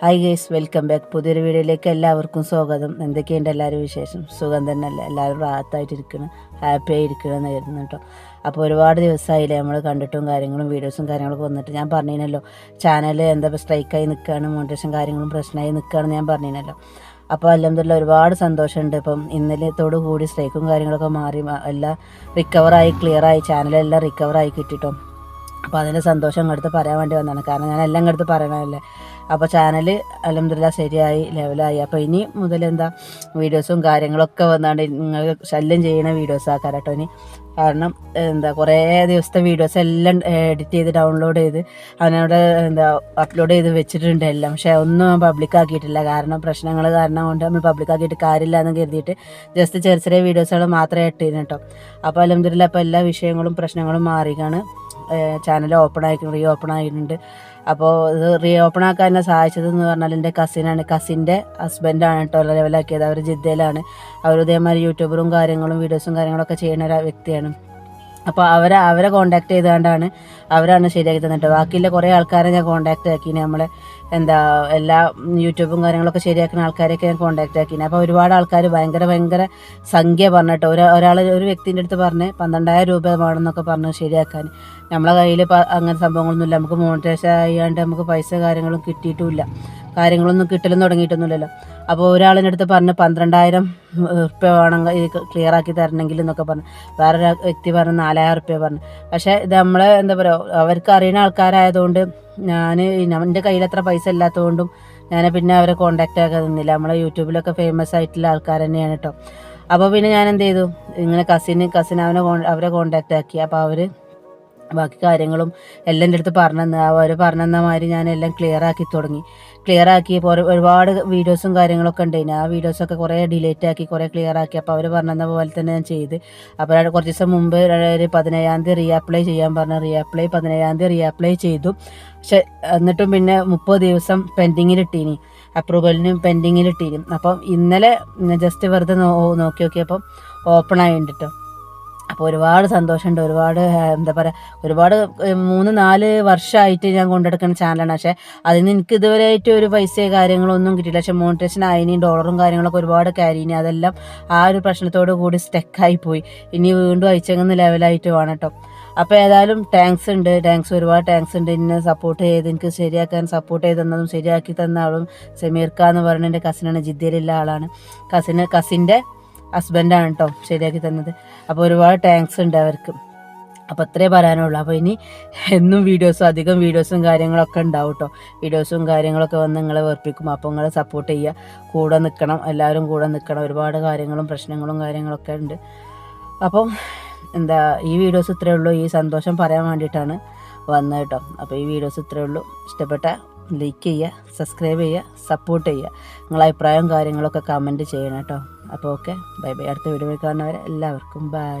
Hi guys welcome back പുതിയൊരു വീഡിയോയിലേക്ക് എല്ലാവർക്കും സ്വാഗതം. എന്തൊക്കെയുണ്ട് എല്ലാവരും വിശേഷം? സുഖം തന്നെയല്ല? എല്ലാവരും റാത്തായിട്ടിരിക്കണം ഹാപ്പി ആയിരിക്കണം എന്നായിരുന്നു കേട്ടോ. അപ്പോൾ ഒരുപാട് ദിവസമായില്ലേ നമ്മൾ കണ്ടിട്ടും കാര്യങ്ങളും വീഡിയോസും കാര്യങ്ങളൊക്കെ വന്നിട്ട്. ഞാൻ പറഞ്ഞിനല്ലോ ചാനൽ എന്താ സ്ട്രൈക്കായി നിൽക്കുകയാണ് മോണിറ്റേഷൻ കാര്യങ്ങളും പ്രശ്നമായി നിൽക്കുകയാണെന്ന് ഞാൻ പറഞ്ഞിനല്ലോ അപ്പോൾ അലഹമില്ല ഒരുപാട് സന്തോഷമുണ്ട്. ഇപ്പം ഇന്നലത്തോടു കൂടി സ്ട്രൈക്കും കാര്യങ്ങളൊക്കെ മാറി എല്ലാം റിക്കവറായി ക്ലിയറായി ചാനലെല്ലാം റിക്കവറായി കിട്ടിട്ടോ. അപ്പോൾ അതിന്റെ സന്തോഷം അങ്ങടുത്ത് പറയാൻ വേണ്ടി വന്നതാണ്. കാരണം ഞാൻ എല്ലാം അങ്ങടുത്ത് പറയണമല്ലേ അപ്പോൾ ചാനൽ അലഹമില്ല ശരിയായി ലെവലായി അപ്പോൾ ഇനി മുതൽ എന്താ വീഡിയോസും കാര്യങ്ങളൊക്കെ വന്നാണ്ട് നിങ്ങൾ ശല്യം ചെയ്യുന്ന വീഡിയോസ് ആക്കാൻ കേട്ടോ ഇനി. കാരണം എന്താ കുറേ ദിവസത്തെ വീഡിയോസ് എല്ലാം എഡിറ്റ് ചെയ്ത് ഡൗൺലോഡ് ചെയ്ത് അവനവിടെ എന്താ അപ്ലോഡ് ചെയ്ത് വെച്ചിട്ടുണ്ട് എല്ലാം. പക്ഷേ ഒന്നും പബ്ലിക് ആക്കിയിട്ടില്ല. കാരണം പ്രശ്നങ്ങൾ കാരണം കൊണ്ട് നമ്മൾ പബ്ലിക് ആക്കിയിട്ട് കാര്യമില്ല എന്ന് കരുതിയിട്ട് ജസ്റ്റ് ചെറിയ ചെറിയ വീഡിയോസുകൾ മാത്രമേ ഇട്ടിരുന്നു കേട്ടോ. അപ്പോൾ അലഹമില്ല അപ്പോൾ എല്ലാ വിഷയങ്ങളും പ്രശ്നങ്ങളും മാറിയാണ് ചാനൽ ഓപ്പൺ ആയിട്ടുണ്ട് റീ ഓപ്പൺ ആയിട്ടുണ്ട്. അപ്പോൾ ഇത് റീ ഓപ്പൺ ആക്കാൻ എന്നെ സഹായിച്ചത് എന്ന് പറഞ്ഞാൽ എന്റെ കസിനാണ് കസിന്റെ ഹസ്ബൻഡാണ് കേട്ടോ. ലെവലാക്കിയത് അവർ ജിദ്ദയിലാണ്. അവർ ഇതേമാതിരി യൂട്യൂബറും കാര്യങ്ങളും വീഡിയോസും കാര്യങ്ങളൊക്കെ ചെയ്യുന്ന ഒരു വ്യക്തിയാണ്. അപ്പോൾ അവരെ അവരെ കോണ്ടാക്ട് ചെയ്തുകൊണ്ടാണ് അവരാണ് ശരിയാക്കി തന്നിട്ട്. ബാക്കിയുള്ള കുറേ ആൾക്കാരെ ഞാൻ കോണ്ടാക്ട് ആക്കി നമ്മളെ എന്താ എല്ലാ യൂട്യൂബും കാര്യങ്ങളൊക്കെ ശരിയാക്കുന്ന ആൾക്കാരെയൊക്കെ ഞാൻ കോണ്ടാക്ട് ആക്കിനെ. അപ്പോൾ ഒരുപാട് ആൾക്കാർ ഭയങ്കര ഭയങ്കര സംഖ്യ പറഞ്ഞിട്ട് ഒരു ഒരാൾ ഒരു വ്യക്തിന്റെ അടുത്ത് പറഞ്ഞ് പന്ത്രണ്ടായിരം രൂപ വേണമെന്നൊക്കെ പറഞ്ഞ് ശരിയാക്കാൻ നമ്മളെ കയ്യിൽ അങ്ങനെ സംഭവങ്ങളൊന്നുമില്ല. നമുക്ക് മോണിറ്റൈസ് ആയാണ്ട് നമുക്ക് പൈസ കാര്യങ്ങളും കിട്ടിയിട്ടുമില്ല കാര്യങ്ങളൊന്നും കിട്ടലും തുടങ്ങിയിട്ടൊന്നുമില്ലല്ലോ. അപ്പോൾ ഒരാളിന്റെ അടുത്ത് പറഞ്ഞ് പന്ത്രണ്ടായിരം റുപ്യ വേണം ക്ലിയർ ആക്കി തരണമെങ്കിൽ എന്നൊക്കെ പറഞ്ഞു. വേറൊരു വ്യക്തി പറഞ്ഞ് നാലായിരം റുപ്യ പറഞ്ഞു. പക്ഷേ ഇത് നമ്മൾ എന്താ പറയുക അവർക്ക് അറിയുന്ന ആൾക്കാരായതുകൊണ്ട് ഞാൻ എന്റെ കയ്യിൽ അത്ര പൈസ ഇല്ലാത്തതുകൊണ്ടും ഞാൻ പിന്നെ അവരെ കോണ്ടാക്റ്റ് ആക്കാൻ നിന്നില്ല. നമ്മളെ യൂട്യൂബിലൊക്കെ ഫേമസ് ആയിട്ടുള്ള ആൾക്കാർ തന്നെയാണ് കേട്ടോ അപ്പോൾ പിന്നെ ഞാൻ എന്ത് ചെയ്തു? ഇങ്ങനെ കസിന് കസിൻ അവനെ അവരെ കോണ്ടാക്റ്റ് ആക്കി. അപ്പോൾ അവർ ബാക്കി കാര്യങ്ങളും എല്ലാം എന്റെ അടുത്ത് പറഞ്ഞു അവർ പറഞ്ഞെന്ന മാതിരി ഞാൻ എല്ലാം ക്ലിയർ ആക്കി തുടങ്ങി. ക്ലിയർ ആക്കി ഇപ്പോൾ ഒരുപാട് വീഡിയോസും കാര്യങ്ങളൊക്കെ ഉണ്ടായിന്. ആ വീഡിയോസൊക്കെ കുറേ ഡിലേറ്റ് ആക്കി കുറേ ക്ലിയർ ആക്കി. അപ്പോൾ അവർ പറഞ്ഞെന്ന പോലെ തന്നെ ഞാൻ ചെയ്ത്. അപ്പോൾ കുറച്ച് ദിവസം മുമ്പ് ഒരു പതിനേഴാം തീയതി റീഅപ്ലൈ ചെയ്യാൻ പറഞ്ഞു. റീഅപ്ലൈ പതിനേഴാം തീയതി റീഅപ്ലൈ ചെയ്തു. പക്ഷെ എന്നിട്ടും പിന്നെ മുപ്പത് ദിവസം പെൻഡിങ്ങിലിട്ടീനി അപ്രൂവലിന് പെൻഡിങ്ങിലിട്ടീനി അപ്പം ഇന്നലെ ജസ്റ്റ് വെറുതെ നോ നോക്കി നോക്കിയപ്പം ഓപ്പൺ ആയിട്ടുണ്ട് കേട്ടോ അപ്പോൾ ഒരുപാട് സന്തോഷമുണ്ട്. ഒരുപാട് എന്താ പറയുക ഒരുപാട് മൂന്ന് നാല് വർഷമായിട്ട് ഞാൻ കൊണ്ടെടുക്കുന്ന ചാനലാണ് പക്ഷേ അതിൽ നിന്ന് എനിക്ക് ഇതുവരെ ആയിട്ട് ഒരു പൈസയോ കാര്യങ്ങളൊന്നും കിട്ടിയില്ല പക്ഷേ മോണിറ്റേഷൻ ആയിനി ഡോളറും കാര്യങ്ങളൊക്കെ ഒരുപാട് കയറിയിനി അതെല്ലാം ആ ഒരു പ്രശ്നത്തോട് കൂടി സ്റ്റെക്കായി പോയി ഇനി വീണ്ടും അയച്ചെങ്ങുന്ന ലെവലായിട്ട് വേണം കേട്ടോ. അപ്പോൾ ഏതായാലും താങ്ക്സ് ഉണ്ട്. താങ്ക്സ് ഒരുപാട് താങ്ക്സ് ഉണ്ട്. എന്നെ സപ്പോർട്ട് ചെയ്ത് എനിക്ക് ശരിയാക്കാൻ സപ്പോർട്ട് ചെയ്ത് തന്നതും ശരിയാക്കി തന്ന ആളും സമീർക്ക എന്ന് പറയുന്ന എന്റെ കസിനാണ് ജിദ്ദയിലുള്ള ആളാണ്. കസിന് കസിന്റെ ഹസ്ബൻഡാണ് കേട്ടോ ശരിയാക്കി തന്നത്. അപ്പോൾ ഒരുപാട് താങ്ക്സ് ഉണ്ട് അവർക്ക്. അപ്പോൾ അത്രേ പറയാനുള്ളൂ. അപ്പോൾ ഇനി എന്നും വീഡിയോസും അധികം വീഡിയോസും കാര്യങ്ങളൊക്കെ ഉണ്ടാവും കേട്ടോ വീഡിയോസും കാര്യങ്ങളൊക്കെ വന്ന് നിങ്ങളെ വേർപ്പിക്കും അപ്പോൾ നിങ്ങളെ സപ്പോർട്ട് ചെയ്യുക. കൂടെ നിൽക്കണം എല്ലാവരും കൂടെ നിൽക്കണം ഒരുപാട് കാര്യങ്ങളും പ്രശ്നങ്ങളും കാര്യങ്ങളൊക്കെ ഉണ്ട്. അപ്പം എന്താ ഈ വീഡിയോസ് ഇത്രയേ ഉള്ളൂ. ഈ സന്തോഷം പറയാൻ വേണ്ടിയിട്ടാണ് വന്നത് കേട്ടോ അപ്പോൾ ഈ വീഡിയോസ് ഇത്രയേ ഉള്ളൂ. ഇഷ്ടപ്പെട്ട ലൈക്ക് ചെയ്യുക സബ്സ്ക്രൈബ് ചെയ്യുക സപ്പോർട്ട് ചെയ്യുക. നിങ്ങളെ അഭിപ്രായവും കാര്യങ്ങളൊക്കെ കമന്റ് ചെയ്യണം കേട്ടോ അപ്പോൾ ഓക്കെ. Bye bye. അടുത്ത വീഡിയോ കാണുന്നവരെ എല്ലാവർക്കും ബൈ.